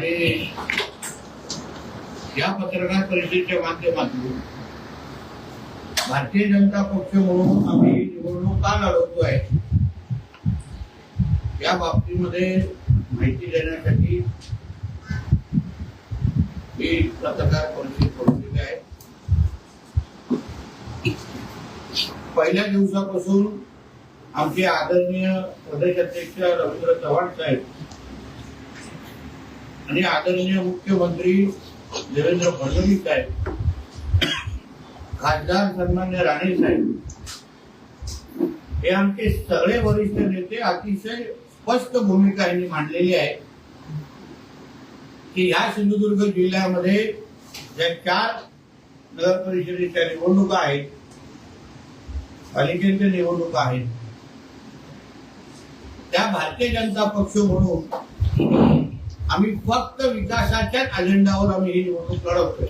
आणि या पत्रकार परिषदेच्या माध्यमातून भारतीय जनता पक्ष म्हणून आम्ही निवडणूक का लढवतोय या बाबतीमध्ये माहिती देण्यासाठी मी पत्रकार परिषद बोलवलेली आहे. पहिल्या दिवसापासून आमचे आदरणीय प्रदेश अध्यक्ष रवींद्र चव्हाण साहेब आणि आदरणीय मुख्यमंत्री देवेंद्र फडणवीस साहेब खासदार सन्मान्य राणे साहेब हे आमचे सगळे वरिष्ठ नेते अतिशय स्पष्ट भूमिका यांनी मांडलेली आहे की ह्या सिंधुदुर्ग जिल्ह्यामध्ये ज्या चार नगर परिषदेच्या निवडणुका आहेत पालिकेच्या निवडणुका आहेत त्या भारतीय जनता पक्ष म्हणून आम्ही फक्त विकासाच्याच अजेंडावर आम्ही ही निवडणूक लढवतोय.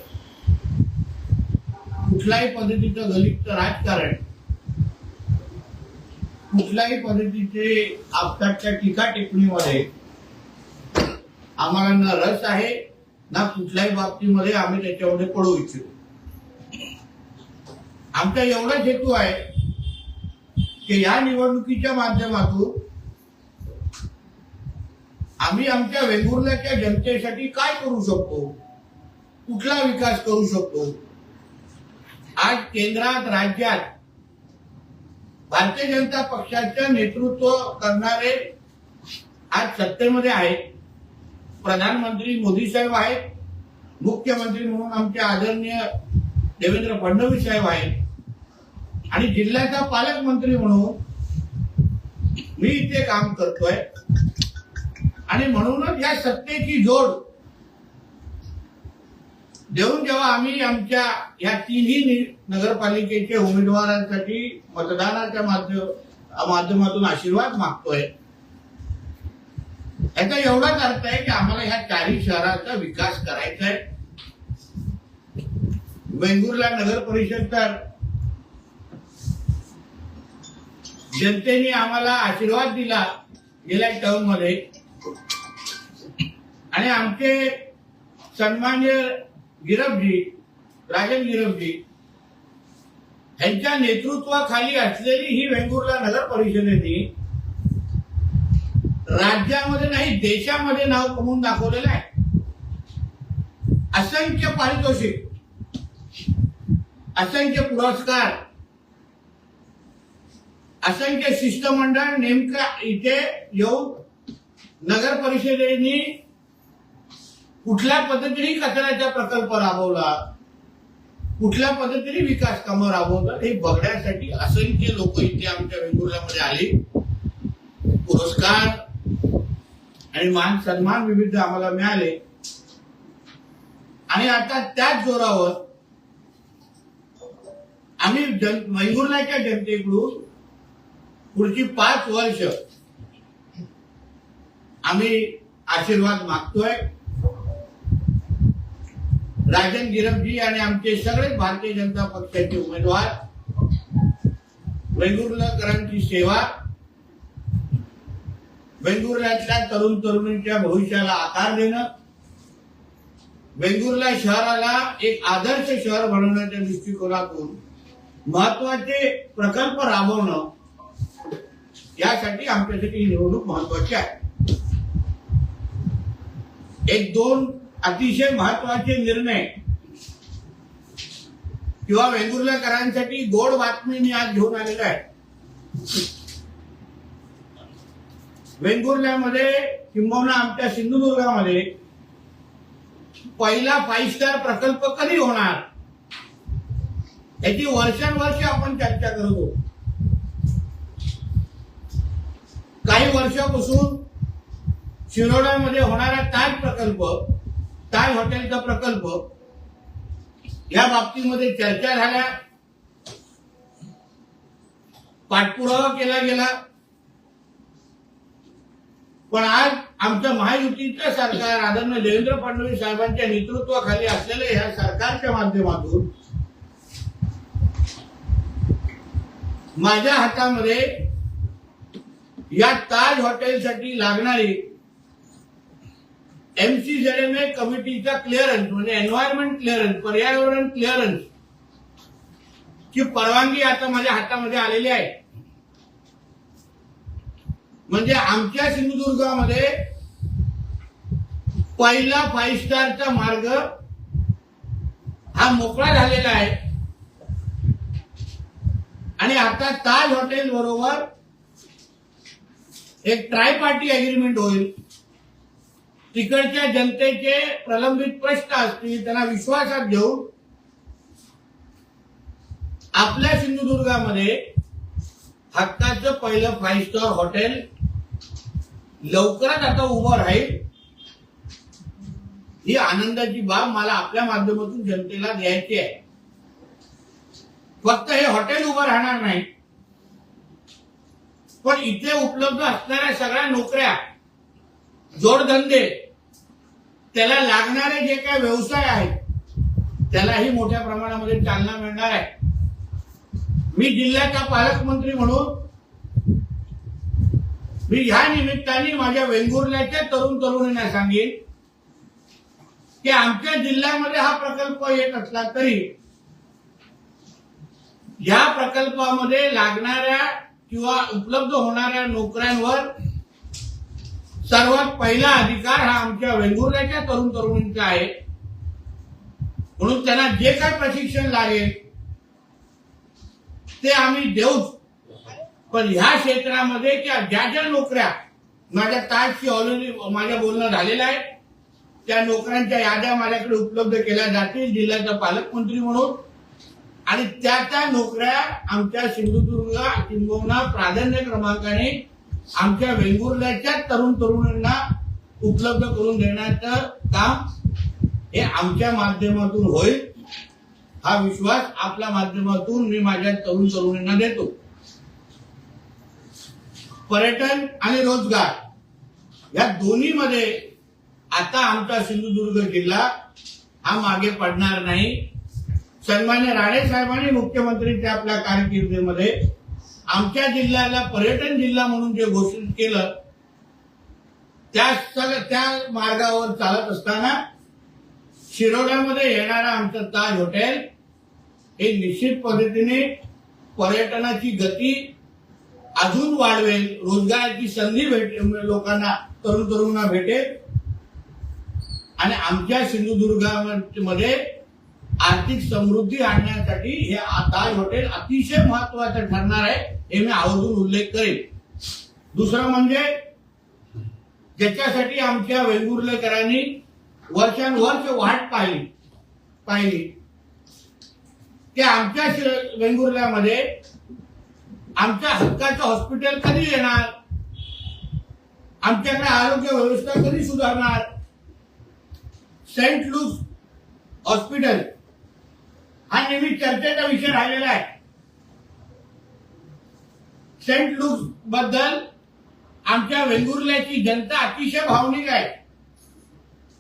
कुठल्याही पद्धतीचं गलिप्त राजकारण कुठल्याही पद्धतीचे आपसाच्या टीका टिप्पणीमध्ये आम्हाला ना रस आहे ना कुठल्याही बाबतीमध्ये आम्ही त्याच्यामध्ये पडू इच्छितो. आमचा एवढाच हेतू आहे की या निवडणुकीच्या माध्यमातून आम्ही आमच्या वेंगुर्ल्याच्या जनतेसाठी काय करू शकतो? कुठला विकास करू शकतो? आज केंद्रात राज्यात भारतीय जनता पक्षाचं नेतृत्व करणारे आज सत्तेमध्ये आहेत. प्रधानमंत्री मोदी साहेब आहेत. मुख्यमंत्री म्हणून आमचे आदरणीय देवेंद्र फडणवीस साहेब आहेत. आणि जिल्ह्याचा पालकमंत्री म्हणून मी इथे काम करतोय. आणि म्हणूनच या सत्तेची जोड देऊन जेव्हा आम्ही आमच्या या तिन्ही नगरपालिकेचे उमेदवारांसाठी मतदानाच्या माध्यमातून आशीर्वाद मागतोय. याचा एवढाच अर्थ आहे की आम्हाला ह्या चारही शहराचा विकास करायचा आहे. वेंगुर्ला नगर परिषद तर जनतेने आम्हाला आशीर्वाद दिला गेल्या टर्ममध्ये. आणि आमचे सन्मान्य गिरफजी राजन गिरफजी यांच्या नेतृत्वाखाली असलेली ही वेंगुर्ला नगर परिषदेने राज्यामध्ये नाही देशामध्ये नाव कमवून दाखवलेलं आहे. असंख्य पारितोषिक असंख्य पुरस्कार असंख्य शिष्टमंडळ नेमका इथे येऊन नगर परिषदेने कुठल्या पद्धतीने कचऱ्याचा प्रकल्प राबवला कुठल्या पद्धतीने विकास कामं राबवतात? हे बघण्यासाठी असंख्य लोक इथे आमच्या वेंगुर्ल्यामध्ये आले. पुरस्कार आणि मान सन्मान विविध आम्हाला मिळाले. आणि आता त्याच जोरावर आम्ही जन वेंगुर्ल्याच्या जनतेकडून पुढची पाच वर्ष आम्ही आशीर्वाद मागतोय. राजन गिरफजी आणि आमचे सगळे भारतीय जनता पक्षाचे उमेदवार वेंगुर्लकरांची सेवा वेंगुर्ल्यातल्या तरुण तरुणींच्या भविष्याला आकार देणं वेंगुर्ला शहराला एक आदर्श शहर बनवण्याच्या दृष्टिकोनातून महत्त्वाचे प्रकल्प राबवणं यासाठी आमच्यासाठी ही निवडणूक महत्वाची आहे. एक दोन अतिशय महत्त्वाचे निर्णय. किंवा वेंगुर्लेकरांसाठी गोड बातमी मी आज घेऊन आलेलो आहे. वेंगुर्ल्यामध्ये किंबहुना आमच्या सिंधुदुर्गामध्ये पहिला फाईव्ह स्टार प्रकल्प कधी होणार? याची वर्षानुवर्ष आपण चर्चा करत होतो. काही वर्षापासून शिरोड्यामध्ये होणारा ताज प्रकल्प ताज हॉटेलचा प्रकल्प? या बाबतीमध्ये चर्चा झाल्या. पाठपुरावा केला गेला. पण आज आमचं महायुतीचं सरकार आदरणीय देवेंद्र फडणवीस साहेबांच्या नेतृत्वाखाली असलेल्या ह्या सरकारच्या माध्यमातून माझ्या हातामध्ये या ताज हॉटेलसाठी लागणारी एमसीझेडएमए कमिटीचा क्लिअरन्स म्हणजे एन्व्हायरमेंट क्लिअरन्स पर्यावरण क्लिअरन्स ची परवानगी आता माझ्या हातामध्ये आलेली आहे. म्हणजे आमच्या सिंधुदुर्गामध्ये पहिला फाईव्ह स्टारचा मार्ग हा मोकळा झालेला आहे. आणि आता ताज हॉटेल बरोबर एक ट्राय पार्टी अग्रीमेंट होईल. तिकडच्या जनतेचे प्रलंबित प्रश्न असतील त्यांना विश्वासात घेऊन आपल्या सिंधुदुर्गामध्ये हक्काचं पहिलं फाईव्ह स्टार हॉटेल लवकरच आता उभं राहील. ही आनंदाची बाब मला आपल्या माध्यमातून जनतेला द्यायची आहे. फक्त हे हॉटेल उभं राहणार नाही. पण इथे उपलब्ध असणाऱ्या सगळ्या नोकऱ्या जोडधंदे. त्याला लागणारे जे काय व्यवसाय आहेत त्यालाही मोठ्या प्रमाणामध्ये चालना मिळणार आहे. मी जिल्ह्याचा पालकमंत्री म्हणून मी ह्या निमित्ताने माझ्या वेंगुर्ल्याच्या तरुण तरुणींना सांगेन की आमच्या जिल्ह्यामध्ये हा प्रकल्प येत असला तरी या प्रकल्पामध्ये लागणाऱ्या किंवा उपलब्ध होणाऱ्या नोकऱ्यांवर सर्वात पहिला अधिकार हा आमच्या वेंगुर्ल्याच्या तरुण तरुणींचा आहे. म्हणून त्यांना जे काय प्रशिक्षण लागेल ते आम्ही देऊच. पण ह्या क्षेत्रामध्ये त्या ज्या ज्या नोकऱ्या माझ्या ताजची ऑलरेडी माझ्या बोलणं झालेलं आहे त्या नोकऱ्यांच्या याद्या माझ्याकडे उपलब्ध केल्या जातील जिल्ह्याचा पालकमंत्री म्हणून. आणि त्या त्या नोकऱ्या आमच्या सिंधुदुर्ग किंबहुना प्राधान्य क्रमांकाने आमच्या वेंगुर्ल्याच्या तरुण तरुणांना उपलब्ध करून देण्याचं काम हे आमच्या माध्यमातून होईल. हा विश्वास आपल्या माध्यमातून मी माझ्या तरुण तरुणींना देतो. पर्यटन आणि रोजगार या दोन्हीमध्ये आता आमचा सिंधुदुर्ग जिल्हा हा मागे पडणार नाही. सन्मान्य राणे साहेबांनी मुख्यमंत्रीच्या आपल्या कारकिर्दीमध्ये आमच्या जिल्ह्याला पर्यटन जिल्हा म्हणून जे घोषित केलं त्या त्या मार्गावर चालत असताना शिरोड्यामध्ये येणारा आमचं ताज हॉटेल हे निश्चित पद्धतीने पर्यटनाची गती अजून वाढवेल रोजगाराची संधी भेट लोकांना तरुण तरुणांना भेटेल. आणि आमच्या सिंधुदुर्गामध्ये आर्थिक समृद्धी आणण्यासाठी हे ताज हॉटेल अतिशय महत्वाचं ठरणार आहे हे मी आवर्जून उल्लेख करेन. दुसरं म्हणजे ज्याच्यासाठी आमच्या वेंगुर्लेकरांनी वर्षानुवर्ष वाट पाहिली पाहिली. की आमच्या वेंगुर्ल्यामध्ये आमच्या हक्काचं हॉस्पिटल कधी येणार? आमच्याकडे आरोग्य व्यवस्था कधी सुधारणार? सेंट लुस हॉस्पिटल हा नेहमी चर्चेचा विषय राहिलेला आहे. सेंट लुक्सबद्दल आमच्या वेंगुर्ल्याची जनता अतिशय भावनिक आहे.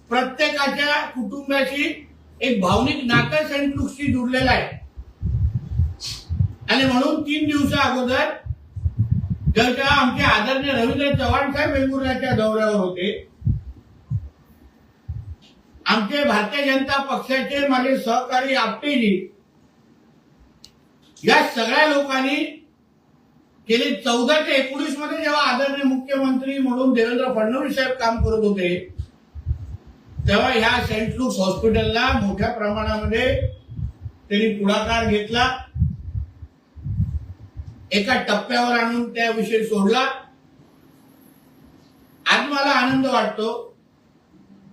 प्रत्येकाच्या कुटुंबाशी एक भावनिक नातं सेंट लुक्सशी जुडलेलं आहे. आणि म्हणून तीन दिवसा अगोदर जेव्हा आमचे आदरणीय रवींद्र चव्हाण साहेब वेंगुर्ल्याच्या दौऱ्यावर होते आमचे भारतीय जनता पक्षाचे माझे सहकारी आपटेजी या सगळ्या लोकांनी गेली चौदा ते एकोणीसमध्ये जेव्हा आदरणीय मुख्यमंत्री म्हणून देवेंद्र फडणवीस साहेब काम करत होते तेव्हा ह्या सेंट लुक्स हॉस्पिटलला मोठ्या प्रमाणामध्ये त्यांनी पुढाकार घेतला. एका टप्प्यावर आणून त्या विषयी सोडला. आज मला आनंद वाटतो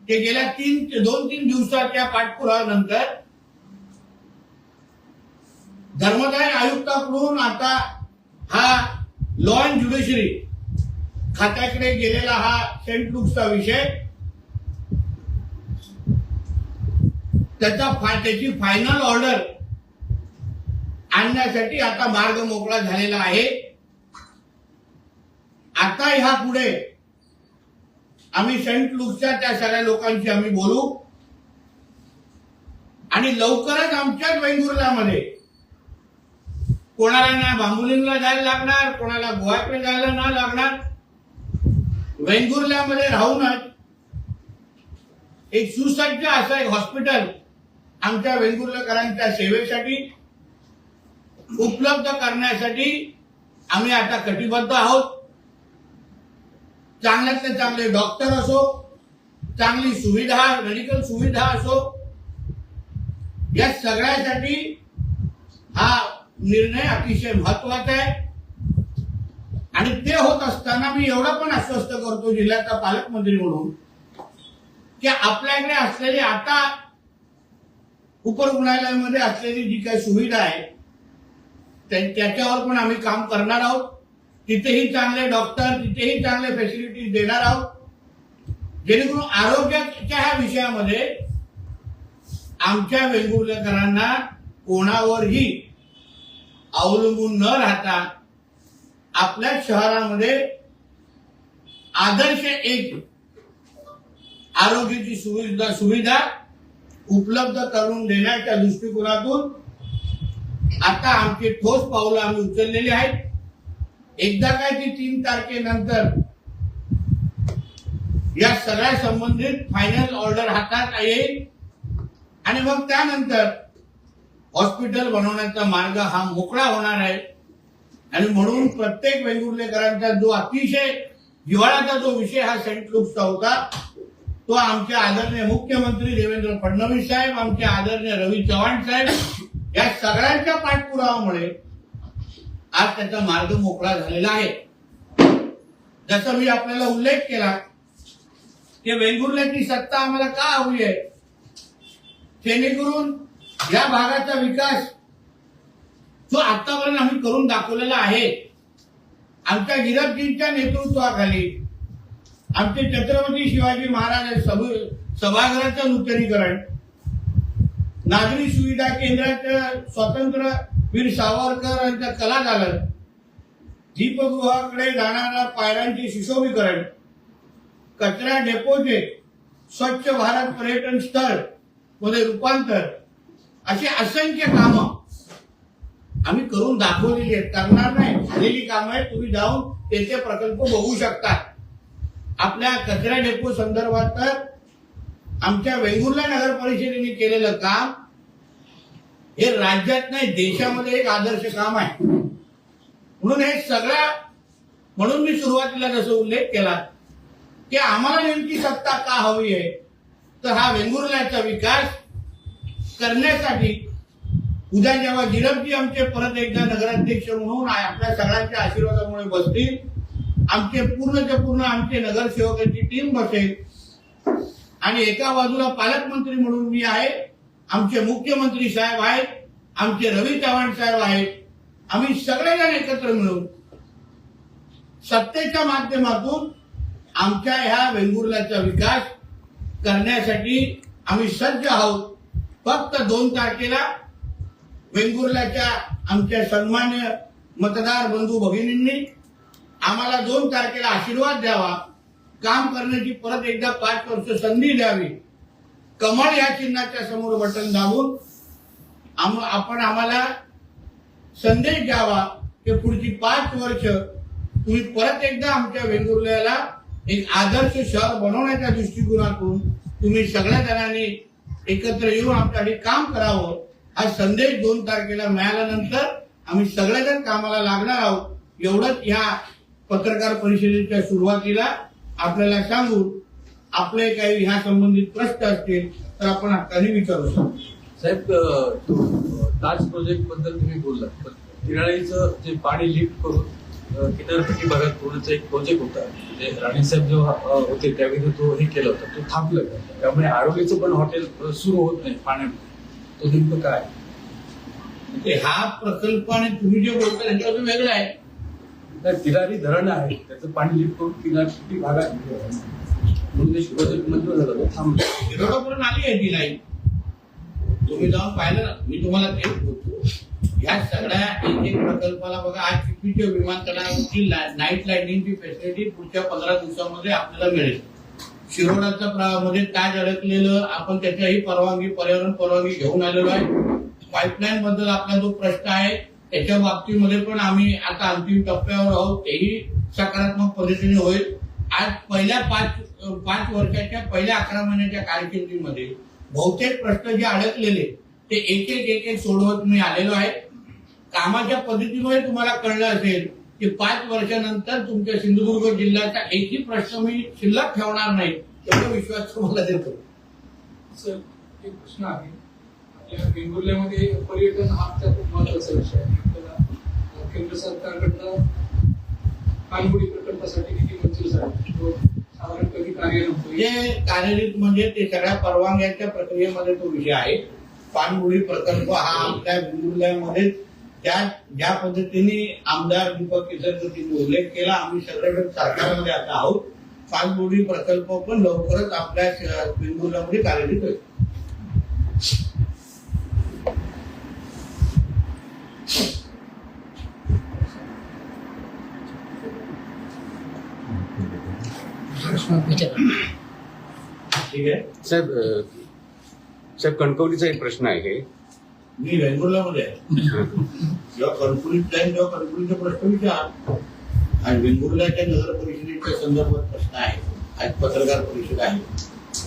ते गेल्या तीन दोन तीन दिवसाच्या पाठपुराव्यानंतर धर्मदाय आयुक्ताकडून आता हा लॉ अँड ज्युडिशरी खात्याकडे गेलेला हा सेंट लुक्सचा विषय त्याचा फा- त्याची फायनल ऑर्डर आणण्यासाठी आता मार्ग मोकळा झालेला आहे. आता ह्या पुढे आम्ही सेंट लुकच्या त्या सगळ्या लोकांशी आम्ही बोलू. आणि लवकरच आमच्याच वेंगुर्ल्यामध्ये कोणाला ना बांबुलींना जायला लागणार कोणाला गोव्याकडे जायला ना लागणार वेंगुर्ल्यामध्ये राहूनच एक सुसज्ज असं एक हॉस्पिटल आमच्या वेंगुर्लेकरांच्या सेवेसाठी उपलब्ध करण्यासाठी आम्ही आता कटिबद्ध आहोत. चांगल्यातले चांगले डॉक्टर असो चांगली सुविधा मेडिकल सुविधा असो या सगळ्यासाठी हा निर्णय अतिशय महत्त्वाचा आहे. आणि ते होत असताना मी एवढं पण आश्वस्त करतो जिल्ह्याचा पालकमंत्री म्हणून की आपल्याकडे असलेली आता उपरुग्णालयामध्ये असलेली जी काही सुविधा आहे त्याच्यावर पण आम्ही काम करणार आहोत. तिथेही चांगले डॉक्टर तिथेही चांगले फॅसिलिटीज देणार आहोत. जेणेकरून आरोग्याच्या ह्या विषयामध्ये आमच्या वेंगुर्लेकरांना कोणावरही अवलंबून न राहता आपल्या शहरामध्ये आदर्श एक आरोग्याची सुविधा सुविधा उपलब्ध करून देण्याच्या दृष्टिकोनातून आता आमची ठोस पावलं आम्ही उचललेली आहेत. एकदा काय ती तीन तारखेनंतर या सगळ्या संबंधित फायनल ऑर्डर हातात येईल. आणि मग त्यानंतर हॉस्पिटल बनवण्याचा मार्ग हा मोकळा होणार आहे. आणि म्हणून प्रत्येक वेंगुर्लेकरांचा जो अतिशय हिवाळ्याचा जो विषय हा सेंट लुक्सचा होता तो आमचे आदरणीय मुख्यमंत्री देवेंद्र फडणवीस साहेब आमचे आदरणीय रवी चव्हाण साहेब या सगळ्यांच्या पाठपुरावामुळे आज त्याचा मार्ग मोकळा झालेला आहे. जसं मी आपल्याला उल्लेख केला की वेंगुर्ल्याची सत्ता आम्हाला का हवी आहे? जेणेकरून या भागाचा विकास जो आतापर्यंत आम्ही करून दाखवलेला आहे आमच्या गिरपजींच्या नेतृत्वाखाली आमचे छत्रपती शिवाजी महाराज सभागृहाचं नूतनीकरण नागरी सुविधा केंद्राचं स्वतंत्र वीर सावरकर यांच्या कला दालन दीपगृहाकडे जाणाऱ्या पायऱ्यांचे सुशोभीकरण कचरा डेपोचे स्वच्छ भारत पर्यटन स्थळमध्ये रूपांतर अशी असंख्य कामं आम्ही करून दाखवलेली आहेत. करणार नाही. झालेली कामं आहेत. तुम्ही जाऊन त्याचे प्रकल्प बघू शकता. आपल्या कचरा डेपो संदर्भात तर आमच्या वेंगुर्ला नगर परिषदेने केलेलं काम हे राज्यात नाही देशामध्ये एक आदर्श काम आहे. म्हणून हे सगळ्या म्हणून मी सुरुवातीला जसं उल्लेख केला की आम्हाला नेमकी सत्ता का हवी आहे? तर हा वेंगुर्ल्याचा विकास करण्यासाठी उद्या जेव्हा गिरपजी आमचे परत एकदा नगराध्यक्ष म्हणून आपल्या सगळ्यांच्या आशीर्वादामुळे बसतील आमचे पूर्णच्या पूर्ण आमचे नगरसेवकांची टीम बसेल आणि एका बाजूला पालकमंत्री म्हणून मी आहे आमचे मुख्यमंत्री साहेब आहेत आमचे रवी चव्हाण साहेब आहेत. आम्ही सगळेजण एकत्र मिळून सत्तेच्या माध्यमातून आमच्या ह्या वेंगुर्ल्याचा विकास करण्यासाठी आम्ही सज्ज आहोत. फक्त दोन तारखेला वेंगुर्ल्याच्या आमच्या सन्मान्य मतदार बंधू भगिनींनी आम्हाला दोन तारखेला आशीर्वाद द्यावा. काम करण्याची परत एकदा पाच वर्ष संधी द्यावी. कमळ या चिन्हाच्या समोर बटन दाबून आम- आपण आम्हाला संदेश द्यावा की पुढची पाच वर्ष तुम्ही परत एकदा आमच्या वेंगुर्ल्याला एक आदर्श शहर बनवण्याच्या दृष्टिकोनातून तुम्ही सगळ्या जणांनी एकत्र येऊन आमच्यासाठी काम करावं हा संदेश दोन तारखेला मिळाल्यानंतर आम्ही सगळेजण कामाला लागणार आहोत. एवढंच ह्या पत्रकार परिषदेच्या सुरुवातीला आपल्याला सांगू आपले काही ह्या संबंधित प्रश्न असतील तर आपण हक्काने विचारू शकतो. साहेब ताज प्रोजेक्टबद्दल तुम्ही बोललात पण किराळीचं जे पाणी लिफ्ट करून किनारपट्टी भागात पूर्णचा एक प्रोजेक्ट होता म्हणजे राणीसाहेब जेव्हा अ, होते त्यावेळी तो हे केलं होतं तो थांबलं. त्यामुळे आरोग्याचं पण हॉटेल सुरू होत नाही पाण्यामध्ये. तो नेमकं काय? म्हणजे हा प्रकल्प आणि तुम्ही जे बोलता त्याच्यावर वेगळा आहे. तर किनारी धरण आहे त्याचं पाणी लिफ्ट करून किनारपट्टी भागात म्हणून ते मंजूर झालं तो थांबलं एवढापर्यंत आली आहे ती लाईन. तुम्ही जाऊन पाहिलं ना मी तुम्हाला तेच बोलतो. या सगळ्या एक एक प्रकल्पाला बघा आज चिपीच्या विमानतळावरची नाईट लाईटिंगची फॅसिलिटी पुढच्या पंधरा दिवसामध्ये आपल्याला मिळेल. शिरोडाच्या प्रा- मध्ये काय अडकलेलं आपण त्याच्याही परवानगी पर्यावरण परवानगी घेऊन आलेलो आहे. पाईपलाईन बद्दल आपला जो प्रश्न आहे त्याच्या बाबतीमध्ये पण आम्ही आता अंतिम टप्प्यावर आहोत. तेही सकारात्मक पद्धतीने होईल. आज पहिल्या पाच पाच वर्षाच्या पहिल्या अकरा महिन्याच्या कारकिर्दीमध्ये बहुतेक प्रश्न जे अडकलेले ते एक एक एक एक सोडवत मी आलेलो आहे. कामाच्या पद्धतीमुळे तुम्हाला कळलं असेल की पाच वर्षानंतर तुमच्या सिंधुदुर्ग जिल्ह्याचा एकही प्रश्न मी शिल्लक ठेवणार नाही एवढा विश्वास तुम्हाला देतो. सर एक प्रश्न आहे. आपल्या वेंगुर्ल्यामध्ये पर्यटन हा आमचा खूप महत्त्वाचा विषय आहे. आपल्याला केंद्र सरकारकडनं पाणीपुडी प्रकल्पासाठी किती मंजूर झाला? जे कार्यरत म्हणजे ते सगळ्या परवानग्यांच्या प्रक्रियेमध्ये तो विषय आहे. पाणबुडी प्रकल्प हा आमच्या जिल्ह्यामध्ये त्या ज्या पद्धतीने आमदार दीपक केसरकरजींनी उल्लेख केला आम्ही सगळेजण सरकारमध्ये आता आहोत. पाणबुडी प्रकल्प पण लवकरच आपल्या श- कार्यरत होईल. ठीक आहे. साहेब साहेब कणकवलीचा एक प्रश्न आहे. मी वेंगुर्ल्यामध्ये आहे. जेव्हा कणकुलीत जाईन तेव्हा कणकुलीचे प्रश्न विचार. आणि वेंगुर्ल्याच्या नगर परिषदेच्या संदर्भात प्रश्न आहे. आज पत्रकार परिषद आहे.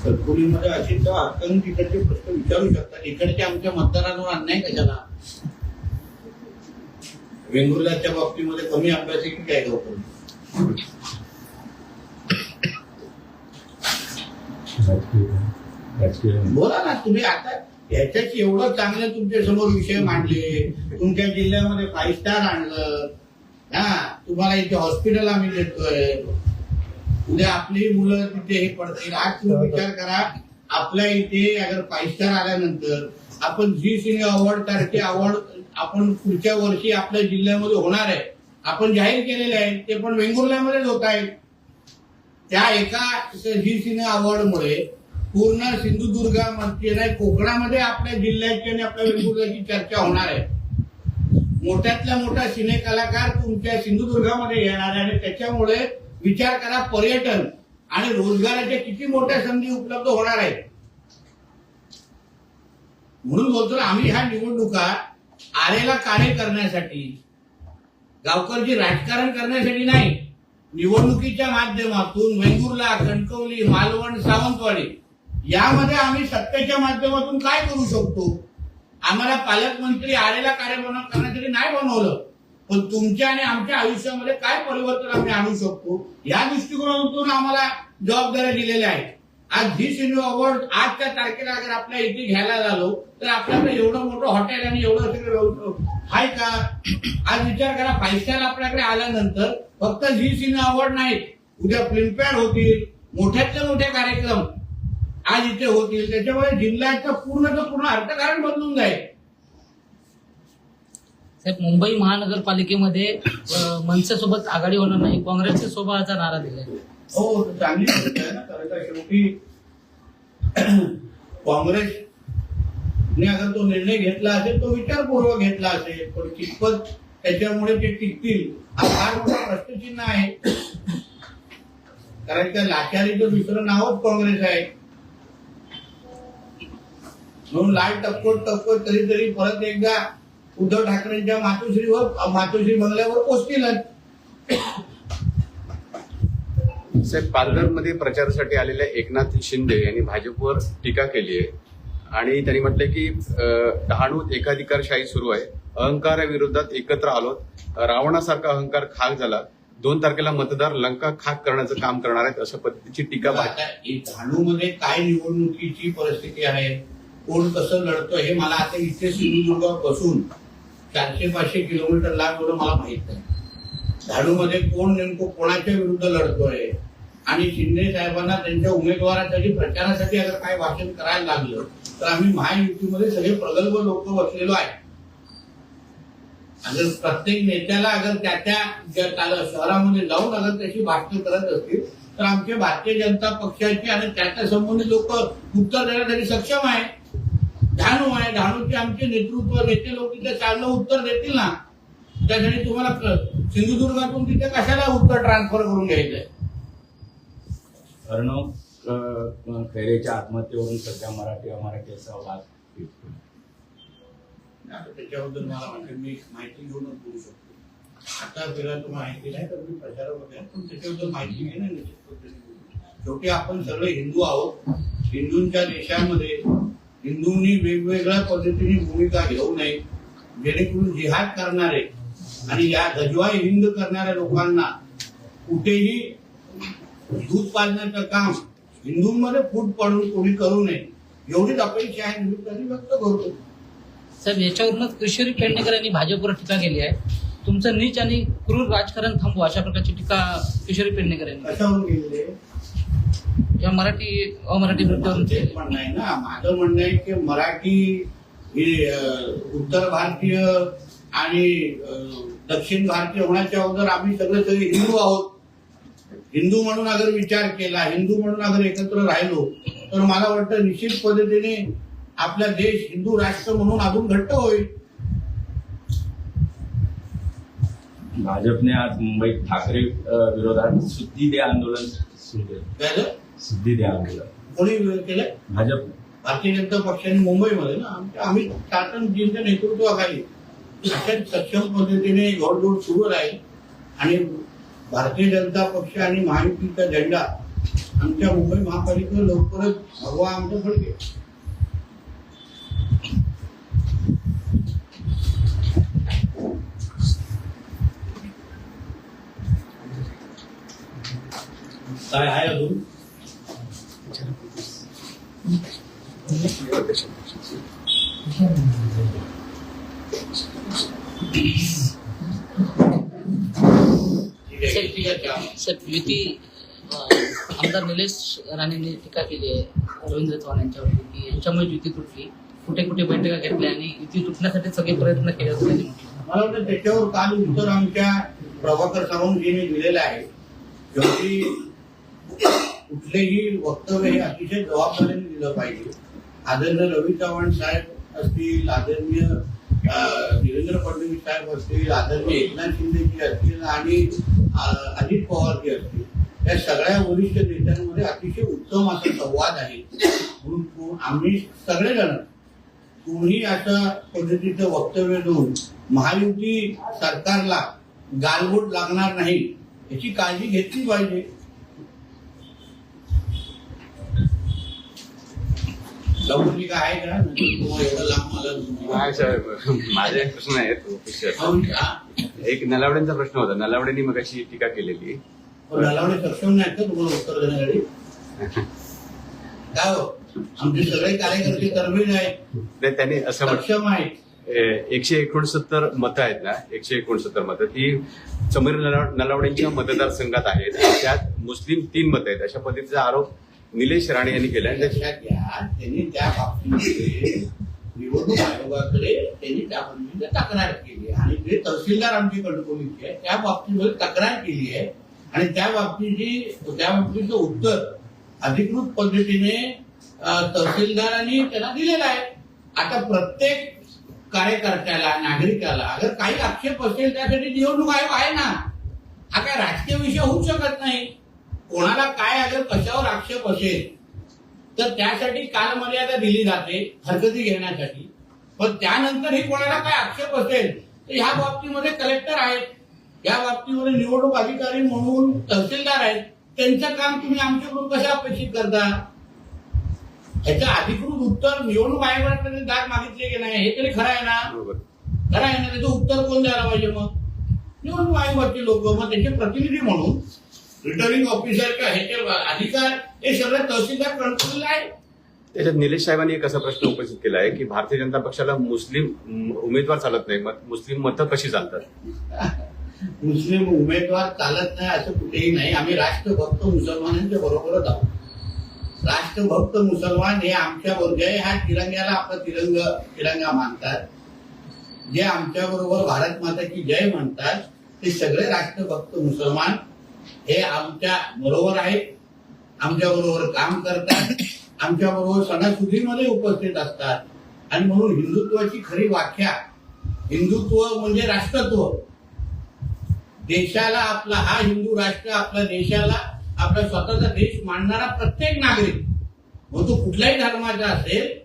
कणकुलीमध्ये असेल तेव्हा हक्काने तिकडचे प्रश्न विचारू शकतात इकडच्या आमच्या मतदारांवर अन्याय कशाला? वेंगुर्ल्याच्या बाबतीमध्ये कमी अभ्यास आहे की काय गौतम? बोला ना तुम्ही आता ह्याच्याशी एवढं चांगलं तुमच्यासमोर विषय मांडले. तुमच्या जिल्ह्यामध्ये फाईव्ह स्टार आणलं. हा तुम्हाला इथे हॉस्पिटल आम्ही देतोय. उद्या आपली मुलं तिथे हे पडतील. आज तुम्ही विचार करा आपल्या इथे अगर फाईव्ह स्टार आल्यानंतर आपण झी सिने अवॉर्ड सारखे अवॉर्ड आपण पुढच्या वर्षी आपल्या जिल्ह्यामध्ये होणार आहे. आपण जाहीर केलेले आहे ते पण वेंगुर्ल्यामध्येच होत आहेत. त्या एका झी अवॉर्डमुळे पूर्ण सिंधुदुर्गामध्ये नाही कोकणामध्ये आपल्या जिल्ह्याची आणि आपल्या वेगवेगळ्याची चर्चा होणार आहे. मोठ्यातल्या मोठा सिने कलाकार तुमच्या सिंधुदुर्गामध्ये येणार आहे आणि त्याच्यामुळे विचार करा पर्यटन आणि रोजगाराच्या किती मोठ्या संधी उपलब्ध होणार आहेत. म्हणून बोलतो आम्ही ह्या निवडणुका आरेला कार्य करण्यासाठी गावकरची राजकारण करण्यासाठी नाही निवडणुकीच्या माध्यमातून वेंगुर्ला कणकवली मालवण सावंतवाडी यामध्ये आम्ही सत्तेच्या माध्यमातून काय करू शकतो? आम्हाला पालकमंत्री आलेला कार्यक्रम करण्यासाठी नाही बनवलं. पण तुमच्या आणि आमच्या आयुष्यामध्ये काय परिवर्तन आम्ही आणू शकतो? या दृष्टिकोनातून आम्हाला जबाबदाऱ्या दिलेल्या आहेत. आज झी सिनेमा अवॉर्ड आजच्या तारखेला अगर आपल्या इथे घ्यायला झालो तर आपल्याकडे एवढं मोठं हॉटेल आणि एवढं सगळं आहे का? आज विचार करा फाईव्ह स्टार आपल्याकडे आल्यानंतर फक्त झी सिनेमा अवॉर्ड नाहीत उद्या फिल्मफेअर होतील मोठ्यातले मोठे कार्यक्रम आज इथे होतील. त्याच्यामुळे जिल्ह्याचं पूर्णचं पूर्ण अर्थकारण बदलून जाईल. साहेब मुंबई महानगरपालिकेमध्ये मनसेसोबत आघाडी होणार नाही काँग्रेसच्या सोबतचा नारा दिलाय. हो चांगली गोष्ट आहे ना. खरं तर शेवटी काँग्रेसने अगर तो निर्णय घेतला असेल तो विचारपूर्वक घेतला असेल पण कितपत त्याच्यामुळे ते टिकतील हा फार मोठा प्रश्नचिन्ह आहे. कारण त्या लाचारीचं दुसरं नावच काँग्रेस आहे म्हणून लाल टपकोट टपकोट कधीतरी परत एकदा उद्धव ठाकरेंच्या मातोश्रीवर मातोश्री बंगल्यावर पोचतीलच. साहेब पालघरमध्ये प्रचारासाठी आलेल्या एकनाथ शिंदे यांनी भाजपवर टीका केली आहे. आणि त्यांनी म्हटलंय की डहाणूत एकाधिकारशाही सुरू आहे. अहंकाराविरोधात एकत्र आलो रावणासारखा अहंकार खाक झाला. दोन तारखेला मतदार लंका खाक करण्याचं काम करणार आहेत अशा पद्धतीची टीका भाजपमध्ये काय निवडणुकीची परिस्थिती आहे? कोण कसं लढतो हे मला आता इथे सिंधुदुर्गात बसून चारशे पाचशे किलोमीटर लांब एवढं मला माहीत नाही. धाडूमध्ये कोण नेमकं कोणाच्या विरुद्ध लढतोय? आणि शिंदे साहेबांना त्यांच्या उमेदवारासाठी प्रचारासाठी अगर काय भाषण करायला लागलं तर आम्ही महायुतीमध्ये सगळे प्रगल्भ लोक बसलेलो आहे. अगर प्रत्येक नेत्याला अगर त्या त्या शहरामध्ये जाऊन अगर त्याची भाषण करत असतील तर आमच्या भारतीय जनता पक्षाची आणि त्याच्या संबंधित लोक उत्तर देण्यासाठी सक्षम आहे. डहाणू आहे. डहाणूचे आमचे नेतृत्व नेते लोक तिथे चांगलं उत्तर देतील ना? त्यासाठी तुम्हाला सिंधुदुर्गातून तिथे कशाला उत्तर ट्रान्सफर करून घ्यायचंय? अर्णव खैरेच्या आत्महत्येवरून सध्या मराठी अमराठी असा वाद त्याच्याबद्दल मला वाटतं मी माहिती घेऊनच बोलू शकतो. आता फिलहाल तुम्हाला माहिती नाही तर मी प्रचारामध्ये आहे, पण त्याच्याबद्दल माहिती घेणं ना शेवटी आपण सगळे हिंदू आहोत. हिंदूंच्या देशामध्ये हिंदूंनी वेगवेगळ्या पद्धतीने भूमिका घेऊ नये. जेणेकरून जिहाद करणारे आणि या गजवाई हिंद करणाऱ्या लोकांना कुठेही दूध पाजण्याचं काम. हिंदूंमध्ये फूट पडून कोणी करू नये. एवढीच अपेक्षा आहे निमित्ताने व्यक्त करतो साहेब याच्यावरूनच किशोरी पेडणेकर यांनी भाजपवर टीका केली आहे. तुमचं नीच आणि क्रूर राजकारण थांबवा अशा प्रकारची टीका किशोरी पेडणेकर यांनी. कशावरून गेलेले या मराठी अमराठी वृत्तावरून तेच. म्हणणं आहे ना माझं म्हणणं आहे की मराठी ही उत्तर भारतीय आणि दक्षिण भारतीय होण्याच्या अगोदर आम्ही सगळे सगळे हिंदू आहोत. हिंदू म्हणून अगर विचार केला हिंदू म्हणून अगर एकत्र राहिलो तर मला वाटतं निश्चित पद्धतीने आपला देश हिंदू राष्ट्र म्हणून अजून घट्ट होईल. भाजपने आज मुंबईत ठाकरे विरोधात शुद्धी दे आंदोलन सुरू केलं. काय झालं? शुद्धी दे आंदोलन. कोणी केलं? भाजप. भारतीय जनता पक्षाने मुंबईमध्ये ना आम्ही शासनजींच्या नेतृत्वाखाली अशाच सक्षम पद्धतीने घोडदौड सुरू राहील आणि भारतीय जनता पक्ष आणि महायुतीचा झेंडा आमच्या मुंबई महापालिकेवर लवकरच भगवा आमचं फडके काय आहे अजून Peace. साहेब युती uh, uh, आमदार निलेश राणेंनी टीका केली आहे रवींद्र चव्हाण यांच्यावरती की यांच्यामुळे युती तुटली. कुठे कुठे बैठका घेतल्या आणि युती तुटण्यासाठी सगळे प्रयत्न केले होते त्यांनी म्हटलं. मला वाटतं त्याच्यावर काल उत्तर आमच्या प्रभाकर सावंतजींनी दिलेलं आहे. शेवटी कुठलेही वक्तव्य हे अतिशय जबाबदारीने दिलं पाहिजे. आदरणीय रवी चव्हाण साहेब असतील आदरणीय देवेंद्र फडणवीस साहेब असतील आदरणीय एकनाथ शिंदेजी असतील आणि अजित अजित पवारजी असतील या सगळ्या वरिष्ठ नेत्यांमध्ये अतिशय उत्तम असा संवाद आहे. म्हणून आम्ही सगळेजण कोणी अशा पद्धतीचं वक्तव्य देऊन महायुती सरकारला गालबोट लागणार नाही याची काळजी घेतली पाहिजे. लवकर काय आहे का? तुम्हाला एवढं लांब मला काय साहेब माझे एक प्रश्न official. काहून का? एक नलावड्यांचा प्रश्न होता. नलावड्यांनी मग अशी टीका केलेली. पण नलावडे सक्षम नाही का? तुम्हाला उत्तर देण्यासाठी? काय हो? आमचे सगळे कार्यकर्ते आहेत. त्यांनी असं सक्षम आहेत. एकशे एकोणसत्तर मतं आहेत ना एकशे एकोणसत्तर मतं. ती समीर नलाव- नलावडेंच्या मतदारसंघात आहेत. त्यात मुस्लिम तीन मतं आहेत. अशा पद्धतीचा आरोप निलेश राणे यांनी केल्या. लक्षात घ्या त्यांनी त्या बाबतीमध्ये निवडणूक आयोगाकडे त्यांनी त्या बाबतीमध्ये तक्रार केली आणि जे तहसीलदार आमची कणकवलीचे आहे त्या बाबतीमध्ये तक्रार केली आहे. आणि त्या बाबतीची त्या बाबतीचं उत्तर अधिकृत पद्धतीने तहसीलदारांनी त्यांना दिलेलं आहे. आता प्रत्येक कार्यकर्त्याला नागरिकाला अगर काही आक्षेप असेल त्यासाठी निवडणूक आयोग आहे ना. हा काय राजकीय विषय होऊ शकत नाही. कोणाला काय अगर कशावर आक्षेप असेल तर त्यासाठी कालमर्यादा दिली जाते हरकती घेण्यासाठी. पण त्यानंतर ही कोणाला काय आक्षेप असेल तर ह्या बाबतीमध्ये कलेक्टर आहेत. या बाबतीमध्ये निवडणूक अधिकारी म्हणून तहसीलदार आहेत. त्यांचं काम तुम्ही आमच्याकडून कसं अपेक्षित करता? याचं अधिकृत उत्तर निवडणूक आयोगाकडे दाद मागितले की नाही हे तरी खरं आहे ना? खरं आहे ना? त्याचं उत्तर कोण द्यायला पाहिजे मग? निवडणूक आयोगाचे लोक मग त्याचे प्रतिनिधी म्हणून रिटर्निंग ऑफिसर का ह्याचे अधिकार? हे सगळं तहसीलदार कंट्रोल आहे त्याच्यात निलेश साहेबांनी एक असा प्रश्न उपस्थित केला आहे की भारतीय जनता पक्षाला मुस्लिम उमेदवार चालत नाही. मग मुस्लिम मतं कशी चालतात? मुस्लिम उमेदवार चालत नाही असं कुठेही नाही. आम्ही राष्ट्रभक्त मुसलमानांच्या बरोबरच आहोत. राष्ट्रभक्त मुसलमान हे आमच्या आहे. ह्या तिरंग्याला आपला तिरंग तिरंगा मानतात. जे आमच्या बरोबर भारत माताची जय म्हणतात ते सगळे राष्ट्रभक्त मुसलमान हे आमच्या बरोबर आहेत आमच्या बरोबर काम करतात. आमच्या बरोबर सणासुदीमध्ये उपस्थित असतात. आणि म्हणून हिंदुत्वाची खरी व्याख्या हिंदुत्व म्हणजे राष्ट्रत्व. देशाला आपला हा हिंदू राष्ट्र आपल्या देशाला आपला स्वतःचा देश मानणारा प्रत्येक नागरिक मग तो कुठल्याही धर्माचा असेल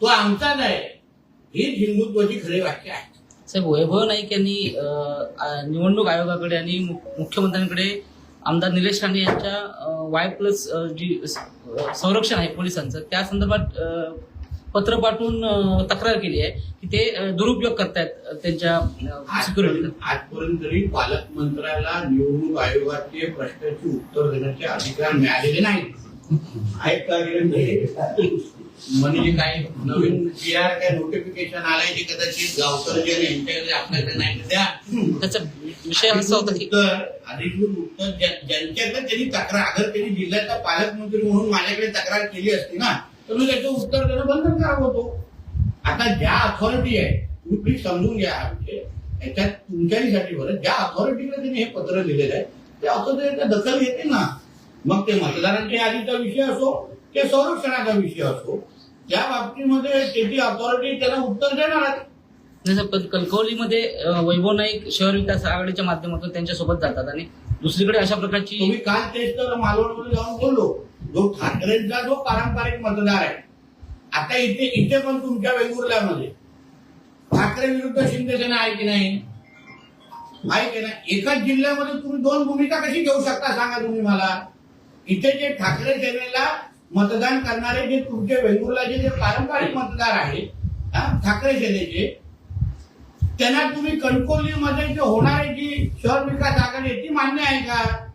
तो आमचाच आहे. हीच हिंदुत्वाची खरी व्याख्या आहे. साहेब वैभव नाईक यांनी निवडणूक आयोगाकडे आणि मुख्यमंत्र्यांकडे आमदार निलेश राणे यांच्या वाय प्लस जी संरक्षण आहे पोलिसांचं त्या संदर्भात पत्र पाठवून तक्रार केली आहे की ते दुरुपयोग करतायत त्यांच्या सिक्युरिटीचा आजपर्यंत तरी पालकमंत्र्याला निवडणूक आयोगाचे प्रश्नाची उत्तर देण्याचे अधिकार मिळालेले नाही आहेत का? म्हणजे काय नवीन पी आर काय नोटिफिकेशन आलंय ते कदाचित गावकर जे यांच्याकडे आपल्याकडे नाही. द्या त्याचा विषय असा होता की उत्तर अधिकृत उत्तर ज्या- ज्यांच्याकडे त्यांनी तक्रार अगर त्यांनी जिल्ह्याचा पालकमंत्री म्हणून माझ्याकडे तक्रार केली असती ना तर मी त्याचं उत्तर देणं बंधनकारक होतो. आता ज्या अथॉरिटी आहे तुम्ही प्लीज समजून घ्या हा विषय. याच्यात तुमच्यासाठी बरं ज्या अथॉरिटीकडे त्यांनी हे पत्र दिलेलं आहे त्या अथॉरिटीच्या दखल घेते ना. मग ते मतदारांच्या यादीचा विषय असो ते संरक्षणाचा विषय असो त्या बाबतीमध्ये त्याची अथॉरिटी त्याला उत्तर देणार आहे. जसं पण कणकवलीमध्ये अं, वैभव नाईक शहर विकास आघाडीच्या माध्यमातून त्यांच्यासोबत जातात आणि दुसरीकडे अशा प्रकारची तुम्ही काल तेच तर मालवणमध्ये जाऊन बोललो. जो ठाकरेंचा जो पारंपरिक मतदार आहे आता इथे इथे पण तुमच्या वेंगुर्ल्यामध्ये. ठाकरे विरुद्ध शिंदे सेना आहे की नाही? आहे की नाही? एकाच जिल्ह्यामध्ये तुम्ही दोन भूमिका कशी घेऊ शकता सांगा तुम्ही मला. इथे जे ठाकरे सेनेला मतदान करणारे जे तुमचे वेंगुर्लाचे जे पारंपरिक मतदार आहेत ठाकरे सेनेचे त्यांना तुम्ही कणकोलीमध्ये जे होणारे जी शहर विकास आघाडी ती मान्य आहे का?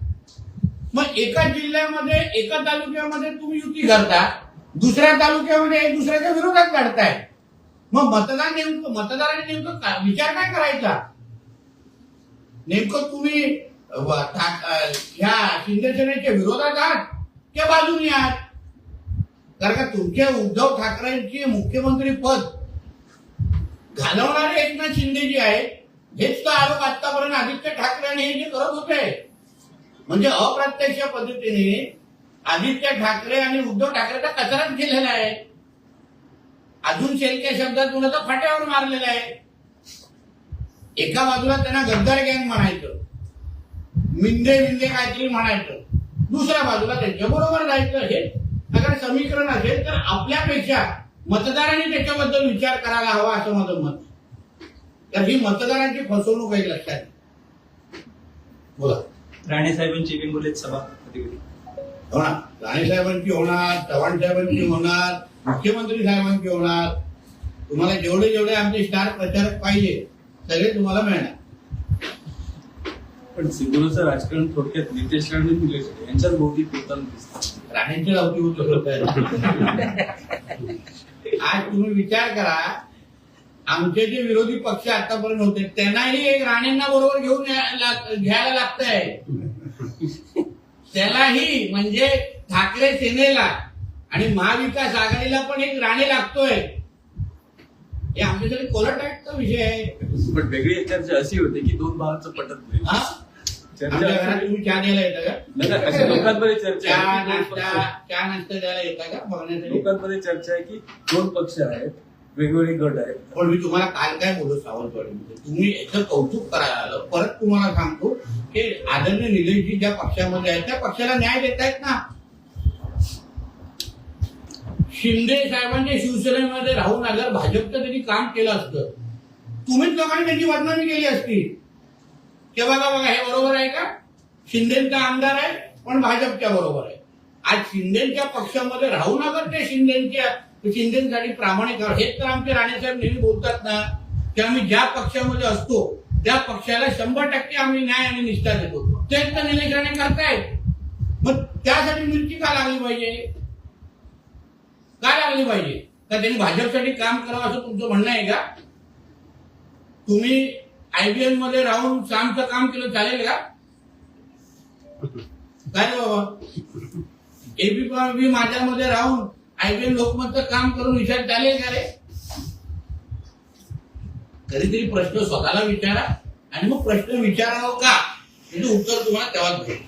मग एका जिल्ह्यामध्ये एका तालुक्यामध्ये तुम्ही युती करता दुसऱ्या तालुक्यामध्ये एक दुसऱ्याच्या विरोधात काढताय मग मतदान नेमकं मतदाराने नेमकं विचार काय करायचा? नेमकं तुम्ही ह्या शिंदे सेनेच्या विरोधात आहात की बाजूने आहात. कारण का तुमच्या उद्धव ठाकरेंची मुख्यमंत्री पद घालवणारे एकनाथ शिंदे जी आहे हेच तर आरोप आतापर्यंत आदित्य ठाकरे हे जे करत होते. म्हणजे अप्रत्यक्ष पद्धतीने आदित्य ठाकरे आणि उद्धव ठाकरेचा कचराच केलेला आहे अजून शेलक्या शब्दात तर फाट्यावर मारलेला आहे. एका बाजूला त्यांना गद्दार गँग म्हणायचं. मिंदे मिंदे काहीतरी म्हणायचं. दुसऱ्या बाजूला त्यांच्या बरोबर जायचं. हे अगर समीकरण असेल तर आपल्यापेक्षा मतदारांनी त्याच्याबद्दल विचार करायला हवा असं माझं मत. तर ही मतदारांची फसवणूक आहे लक्षात. बोला. राणे साहेबांची वेंगुर्लेत सभा होणार राणे साहेबांची होणार चव्हाण साहेबांची होणार मुख्यमंत्री साहेबांची होणार. तुम्हाला जेवढे जेवढे आमचे स्टार प्रचारक पाहिजे सगळे तुम्हाला मिळणार. पण सिंधुदुर्गचं राजकारण थोडक्यात नितेश राणे आणि निलेश राणे यांच्याच भोवती फिरताना दिसतं. राणेंच्या लावती होत आज तुम्ही विचार करा आमचे जे विरोधी पक्ष आतापर्यंत होते त्यांनाही एक राणेंना बरोबर घेऊन घ्यायला लागतंय. त्यालाही म्हणजे ठाकरे सेनेला आणि महाविकास आघाडीला पण एक राणे लागतोय. हे आमच्यासाठी कोलटाईटचा विषय आहे. पण वेगळी चर्चा अशी होती की दोन भावांचं पटत नाही. आमच्या घरात अशी- तुम्ही चहा द्यायला येता का? नाही, नाही, अशी लोकांमध्ये चर्चा चहा आहे की दोन नाश्ता पक्ष- चहा नाश्ता द्यायला येता का? बघण्यासाठी? लोकांमध्ये चर्चा आहे की दोन पक्ष आहेत वेगवेगळे गट आहेत. पण मी तुम्हाला काल काय बोललो सावंतवाडीमध्ये? तुम्ही याचं कौतुक करायला आलं. परत तुम्हाला सांगतो की आदरणीय निलेशजी ज्या पक्षामध्ये आहेत त्या पक्षाला न्याय देत आहेत ना. शिंदे साहेबांच्या शिवसेनेमध्ये राहून अगर भाजपचं त्यांनी काम केलं असतं. तुम्हीच लोकांनी त्यांची बदनामी केली असती. तेव्हा बघा बघा हे बरोबर आहे का? शिंदेचा आमदार आहे पण भाजपच्या बरोबर आहे. आज शिंदेच्या पक्षामध्ये राहू अगर ते शिंदेच्या शिंदेसाठी प्रामाणिक हेच तर आमचे राणेसाहेब नेहमी बोलतात ना की आम्ही ज्या पक्षामध्ये असतो त्या पक्षाला शंभर टक्के आम्ही न्याय आणि निष्ठा देतो. तेच तर निलेश राणे करतायत. मग त्यासाठी मिरची का लागली पाहिजे? का लागली पाहिजे? का त्यांनी भाजपसाठी काम करावं असं तुमचं म्हणणं आहे का? तुम्ही आयबीएममध्ये राहून सामचं काम केलं चालेल का? काय बाबा? एबी माझ्यामध्ये राहून आयबीएम लोकमतचं काम करून विचार चालेल का रे? कधीतरी प्रश्न स्वतःला विचारा आणि मग प्रश्न विचारावं का? त्याचं उत्तर तुम्हाला तेव्हाच भेटेल.